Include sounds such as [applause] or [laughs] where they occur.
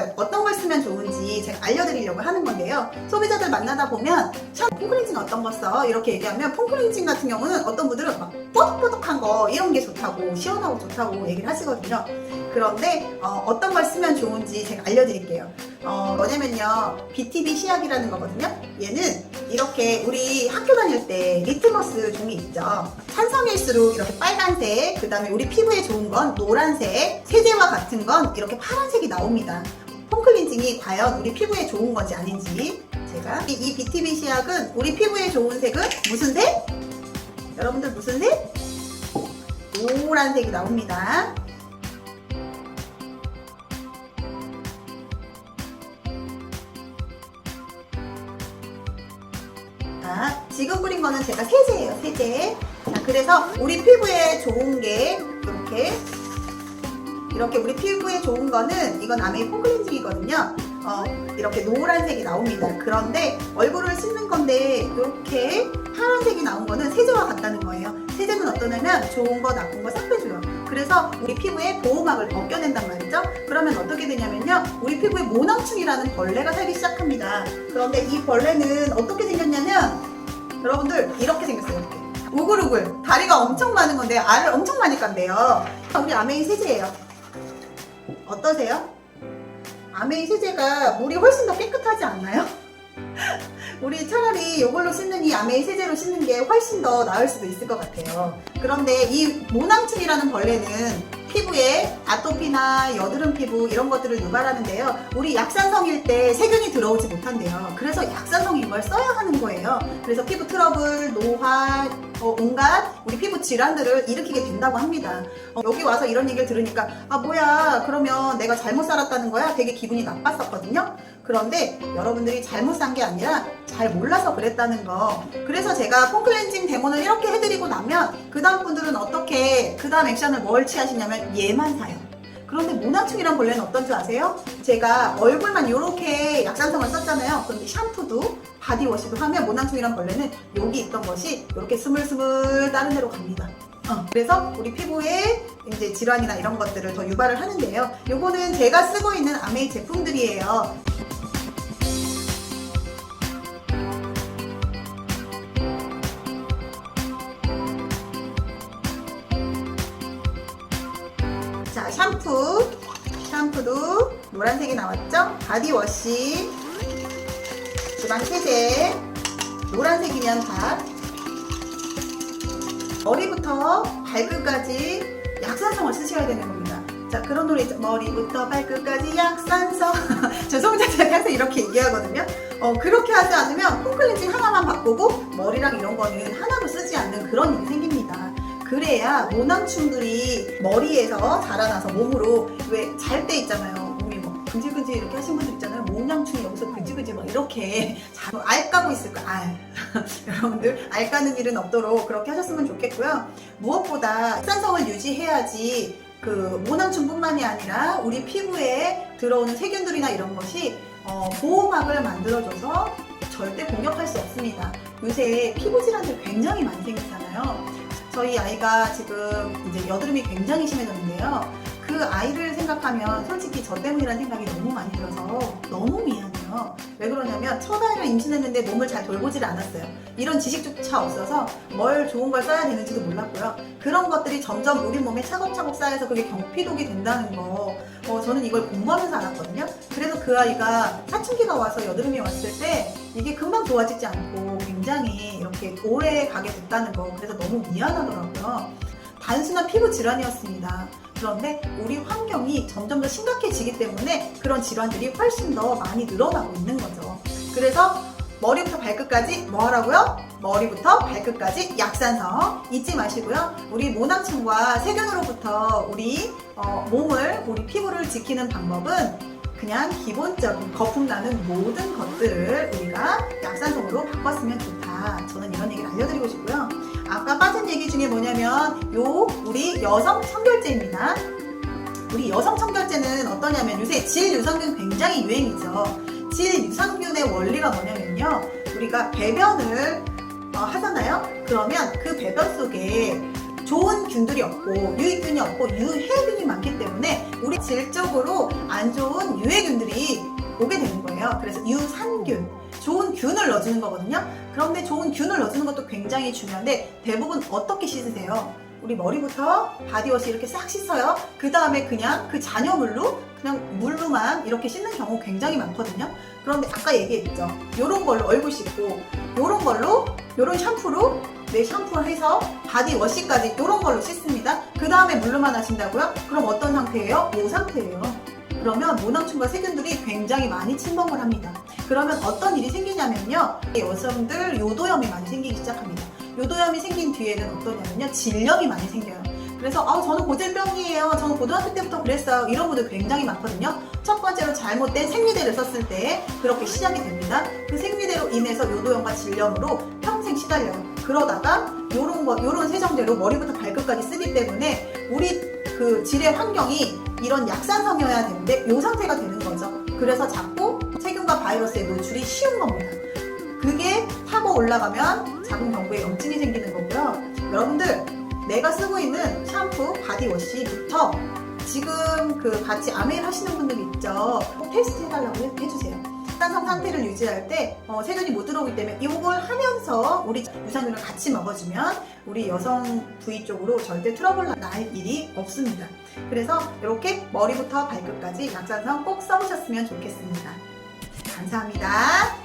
걸 어떤 걸 쓰면 좋은지 제가 알려드리려고 하는 건데요. 소비자들 만나다 보면 참 폼클렌징 어떤 거 써? 이렇게 얘기하면 폼클렌징 같은 경우는 어떤 분들은 막 뽀득뽀득한 거 이런 게 좋다고 시원하고 좋다고 얘기를 하시거든요. 그런데 어, 떤걸 쓰면 좋은지 제가 알려드릴게요. 어, 뭐냐면요. BTB 시약이라는 거거든요. 얘는 이렇게 우리 학교 다닐 때 리트머스 종이 있죠. 산성일수록 이렇게 빨간색, 그 다음에 우리 피부에 좋은 건 노란색, 세제와 같은 건 이렇게 파란색이 나옵니다. 폼클렌징이 과연 우리 피부에 좋은 건지 아닌지 제가 이, 이 BTB 시약은 우리 피부에 좋은 색은 무슨 색? 여러분들 무슨 색? 노란 색이 나옵니다. 자, 지금 뿌린 거는 제가 세제예요, 세제. 자, 그래서 우리 피부에 좋은 게 이렇게 이렇게 우리 피부에 좋은 거는 이건 아메이 폼클렌징이거든요. 어, 이렇게 노란색이 나옵니다. 그런데 얼굴을 씻는 건데 이렇게 파란색이 나온 거는 세제와 같다는 거예요. 세제는 어떠냐면 좋은 거 나쁜 거 싹 빼줘요. 그래서 우리 피부에 보호막을 벗겨낸단 말이죠. 그러면 어떻게 되냐면요. 우리 피부에 모낭충이라는 벌레가 살기 시작합니다. 그런데 이 벌레는 어떻게 생겼냐면 여러분들 이렇게 생겼어요. 이렇게. 우글우글 다리가 엄청 많은 건데 알을 엄청 많이 깐대요. 우리 아메이 세제예요. 어떠세요? 아메이 세제가 물이 훨씬 더 깨끗하지 않나요? [laughs] 우리 차라리 이걸로 씻는 이 아메이 세제로 씻는 게 훨씬 더 나을 수도 있을 것 같아요. 그런데 이 모낭충이라는 벌레는 피부에 아토피나 여드름 피부 이런 것들을 유발하는데요. 우리 약산성일 때 세균이 들어오지 못한대요. 그래서 약산성인 걸 써야 하는 거예요. 그래서 피부 트러블, 노화, 어, 온갖 우리 피부 질환들을 일으키게 된다고 합니다. 어, 여기 와서 이런 얘기를 들으니까 아 뭐야 그러면 내가 잘못 살았다는 거야 되게 기분이 나빴었거든요. 그런데 여러분들이 잘못 산 게 아니라 잘 몰라서 그랬다는 거. 그래서 제가 폼클렌징 데모를 이렇게 해드리고 나면 그 다음 분들은 어떻게 그 다음 액션을 뭘 취하시냐면 얘만 사요. 그런데 모낭충이란 벌레는 어떤 줄 아세요? 제가 얼굴만 이렇게 약산성을 썼잖아요. 그런데 샴푸도 바디워시도 하면 모낭충이란 벌레는 여기 있던 것이 이렇게 스물스물 다른 데로 갑니다. 어, 그래서 우리 피부에 이제 질환이나 이런 것들을 더 유발을 하는데요. 요거는 제가 쓰고 있는 아메이 제품들이에요. 자, 샴푸. 샴푸도 노란색이 나왔죠? 바디워시. 주방 세제. 노란색이면 다. 머리부터 발끝까지 약산성을 쓰셔야 되는 겁니다. 자, 그런 노래 있죠. 머리부터 발끝까지 약산성. [laughs] 죄송합니다. 제가 항상 이렇게 얘기하거든요. 어, 그렇게 하지 않으면 폼클렌징 하나만 바꾸고 머리랑 이런 거는 하나도 쓰지 않는 그런 일이 생깁니다. 그래야 모낭충들이 머리에서 자라나서 몸으로 왜 잘 때 있잖아요. 몸이 뭐 근질근질 이렇게 하신 분들 있잖아요. 모낭충이 여기서 근질근질 막 이렇게 [laughs] 자- 알 까고 있을 거야. 알. [laughs] 여러분들 알 까는 일은 없도록 그렇게 하셨으면 좋겠고요. 무엇보다 산성을 유지해야지 그 모낭충뿐만이 아니라 우리 피부에 들어오는 세균들이나 이런 것이 어, 보호막을 만들어줘서 절대 공격할 수 없습니다. 요새 피부 질환들 굉장히 많이 생기잖아요. 저희 아이가 지금 이제 여드름이 굉장히 심해졌는데요. 그 아이를 생각하면 솔직히 저 때문이라는 생각이 너무 많이 들어서 너무 미안해요. 왜 그러냐면 첫 아이를 임신했는데 몸을 잘 돌보질 않았어요. 이런 지식조차 없어서 뭘 좋은 걸 써야 되는지도 몰랐고요. 그런 것들이 점점 우리 몸에 차곡차곡 쌓여서 그게 경피독이 된다는 거. 어, 저는 이걸 공부하면서 알았거든요. 그래서 그 아이가 사춘기가 와서 여드름이 왔을 때 이게 금방 좋아지지 않고 굉장히 이렇게 오래 가게 됐다는 거. 그래서 너무 미안하더라고요. 단순한 피부 질환이었습니다. 그런데 우리 환경이 점점 더 심각해지기 때문에 그런 질환들이 훨씬 더 많이 늘어나고 있는 거죠. 그래서 머리부터 발끝까지 뭐 하라고요? 머리부터 발끝까지 약산성 잊지 마시고요. 우리 모낭충과 세균으로부터 우리 어, 몸을, 우리 피부를 지키는 방법은 그냥 기본적인 거품 나는 모든 것들을 우리가 약산성으로 바꿨으면 좋다. 저는 이런 얘기를 알려드리고 싶고요. 아까 빠진 얘기 중에 뭐냐면 요 우리 여성 청결제입니다. 우리 여성 청결제는 어떠냐면 요새 질 유산균 굉장히 유행이죠. 질 유산균의 원리가 뭐냐면요. 우리가 배변을 어, 하잖아요. 그러면 그 배변 속에 좋은 균들이 없고 유익균이 없고 유해균이 많기 때문에 우리 질적으로 안 좋은 유해균들이 오게 되는 거예요. 그래서 유산균, 좋은 균을 넣어주는 거거든요. 그런데 좋은 균을 넣어주는 것도 굉장히 중요한데 대부분 어떻게 씻으세요? 우리 머리부터 바디워시 이렇게 싹 씻어요. 그 다음에 그냥 그 잔여물로 그냥 물로만 이렇게 씻는 경우 굉장히 많거든요. 그런데 아까 얘기했죠. 요런 걸로 얼굴 씻고 요런 걸로 요런 샴푸로 내 샴푸를 해서 바디워시까지 요런 걸로 씻습니다. 그 다음에 물로만 하신다고요? 그럼 어떤 상태예요? 이 상태예요. 그러면 모낭충과 세균들이 굉장히 많이 침범을 합니다. 그러면 어떤 일이 생기냐면요. 여성들 요도염이 많이 생기기 시작합니다. 요도염이 생긴 뒤에는 어떠냐면요. 질염이 많이 생겨요. 그래서 아 저는 고질병이에요. 저는 고등학교 때부터 그랬어요. 이런 분들 굉장히 많거든요. 첫 번째로 잘못된 생리대를 썼을 때 그렇게 시작이 됩니다. 그 생리대로 인해서 요도염과 질염으로 평생 시달려요. 그러다가 요런 거 요런 세정제로 머리부터 발끝까지 쓰기 때문에 우리 그 질의 환경이 이런 약산성이어야 되는데 이 상태가 되는 거죠. 그래서 자꾸 세균과 바이러스의 노출이 쉬운 겁니다. 그게 타고 올라가면 작은 경부에 염증이 생기는 거고요. 여러분들 내가 쓰고 있는 샴푸, 바디워시부터 지금 그 같이 아메일 하시는 분들 있죠. 꼭 테스트 해달라고 해- 해주세요. 산성 상태를 유지할 때 어, 세균이 못 들어오기 때문에 이걸 하면서 우리 유산균을 같이 먹어주면 우리 여성 부위 쪽으로 절대 트러블 날 일이 없습니다. 그래서 이렇게 머리부터 발끝까지 약산성 꼭 써보셨으면 좋겠습니다. 감사합니다.